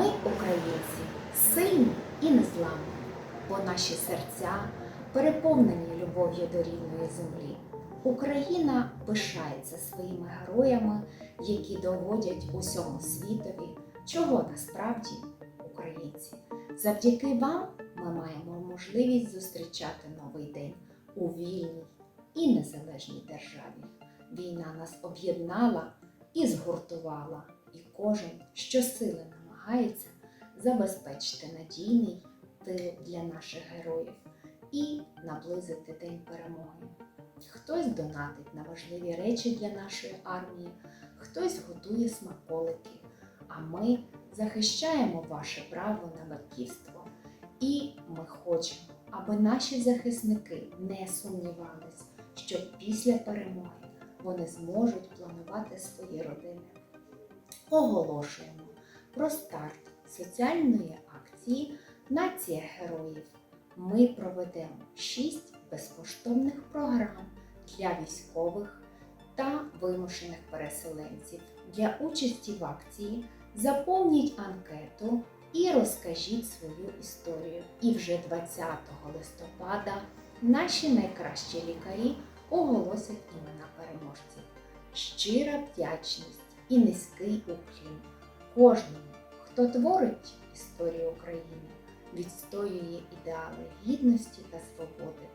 Ми, українці, сильні і незламні, бо наші серця переповнені любов'ю до рідної землі. Україна пишається своїми героями, які доводять усьому світові, чого насправді українці. Завдяки вам ми маємо можливість зустрічати новий день у вільній і незалежній державі. Війна нас об'єднала і згуртувала, і кожен щосили намагається забезпечити надійний тил для наших героїв і наблизити День перемоги. Хтось донатить на важливі речі для нашої армії, хтось готує смаколики, а ми захищаємо ваше право на батьківство. І ми хочемо, аби наші захисники не сумнівались, що після перемоги вони зможуть планувати свої родини. Оголошуємо про старт соціальної акції Нація героїв. Ми проведемо 6 безкоштовних програм для військових та вимушених переселенців. Для участі в акції заповніть анкету і розкажіть свою історію. І вже 20 листопада наші найкращі лікарі оголосять імена переможців. Щира вдячність і низький уклін кожному, хто творить історію України, відстоює ідеали гідності та свободи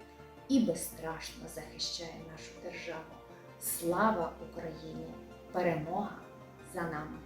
і безстрашно захищає нашу державу. Слава Україні! Перемога за нами!